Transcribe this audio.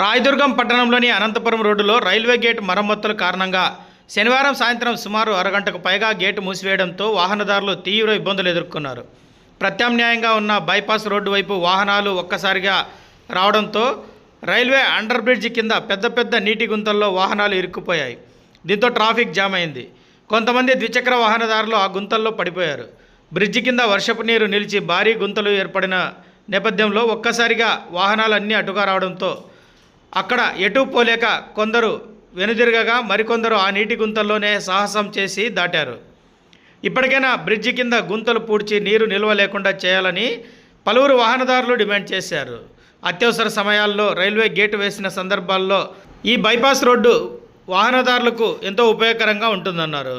రాయదుర్గం పట్టణంలోని అనంతపురం రోడ్డులో railway gate మరమ్మతుల కారణంగా శనివారం సాయంత్రం సుమారు అరగంటకు పైగా గేటు మూసివేయడంతో వాహనదారులు తీవ్ర ఇబ్బందులు ఎదుర్కొన్నారు. ప్రత్యామ్నాయంగా ఉన్న బైపాస్ రోడ్డు వైపు వాహనాలు ఒక్కసారిగా రావడంతో రైల్వే అండర్ బ్రిడ్జ్ కింద పెద్ద పెద్ద నీటి గుంతల్లో వాహనాలు ఇరుక్కుపోయాయి. దీంతో ట్రాఫిక్ జామ్ అయింది. కొంతమంది ద్విచక్ర వాహనదారులు ఆ గుంతల్లో పడిపోయారు. బ్రిడ్జి కింద వర్షపు నీరు నిలిచి భారీ గుంతలు ఏర్పడిన నేపథ్యంలో ఒక్కసారిగా వాహనాలన్నీ అటుగా రావడంతో అక్కడ ఎటు పోలేక కొందరు వెనుదిరగగా మరికొందరు ఆ నీటి గుంతల్లోనే సాహసం చేసి దాటారు. ఇప్పటికైనా బ్రిడ్జి కింద గుంతలు పూడ్చి నీరు నిల్వ లేకుండా చేయాలని పలువురు వాహనదారులు డిమాండ్ చేశారు. అత్యవసర సమయాల్లో రైల్వే గేటు వేసిన సందర్భాల్లో ఈ బైపాస్ రోడ్డు వాహనదారులకు ఎంతో ఉపయోగకరంగా ఉంటుందన్నారు.